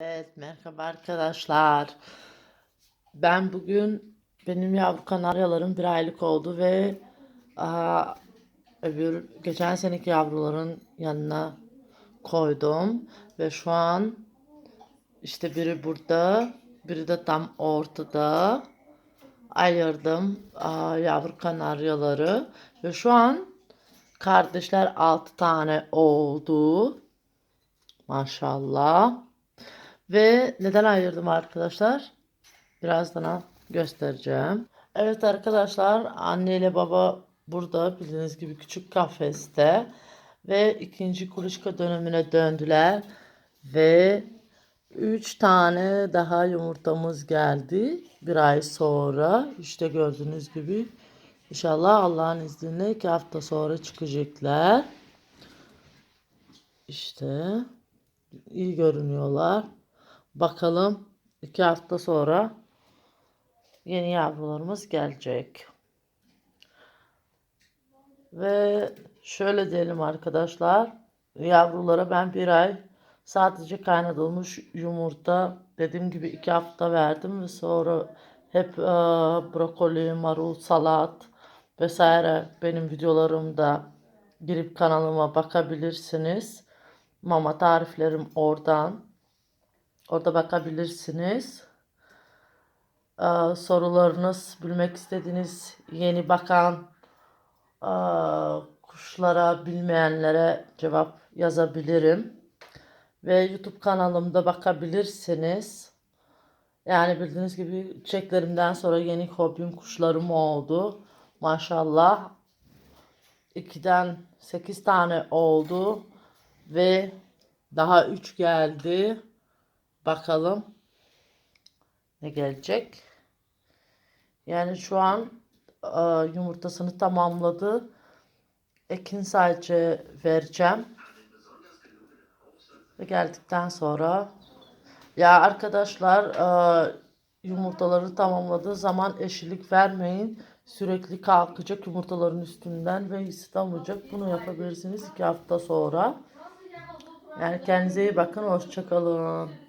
Evet, merhaba arkadaşlar. Ben bugün benim yavru kanaryalarım bir aylık oldu ve aa, öbür geçen seneki yavruların yanına koydum ve şu an işte biri burada, biri de tam ortada. Ayırdım aa, yavru kanaryaları ve şu an kardeşler 6 tane oldu. Maşallah. Ve neden ayırdım arkadaşlar? Birazdan göstereceğim. Evet arkadaşlar anne ile baba burada bildiğiniz gibi küçük kafeste ve ikinci kuluçka dönemine döndüler ve 3 tane daha yumurtamız geldi bir ay sonra işte gördüğünüz gibi İnşallah Allah'ın izniyle iki hafta sonra çıkacaklar. İşte iyi görünüyorlar. Bakalım iki hafta sonra yeni yavrularımız gelecek. Ve şöyle diyelim arkadaşlar. Yavrulara ben bir ay sadece kaynatılmış yumurta dediğim gibi iki hafta verdim ve sonra hep e, brokoli, marul, salat vesaire benim videolarımda girip kanalıma bakabilirsiniz. Mama tariflerim oradan. Orada bakabilirsiniz. Ee, sorularınız, bilmek istediğiniz yeni bakan e, kuşlara, bilmeyenlere cevap yazabilirim. Ve YouTube kanalımda bakabilirsiniz. Yani bildiğiniz gibi çeklerimden sonra yeni hobim kuşlarım oldu. Maşallah. 2'den 8 tane oldu. Ve daha 3 geldi. Bakalım ne gelecek. Yani şu an e, yumurtasını tamamladı. Ekin sadece vereceğim. Ve geldikten sonra ya arkadaşlar e, yumurtaları tamamladığı zaman eşilik vermeyin. Sürekli kalkacak yumurtaların üstünden ve ısıtamayacak. Bunu yapabilirsiniz iki hafta sonra. Yani kendinize iyi bakın. Hoşçakalın.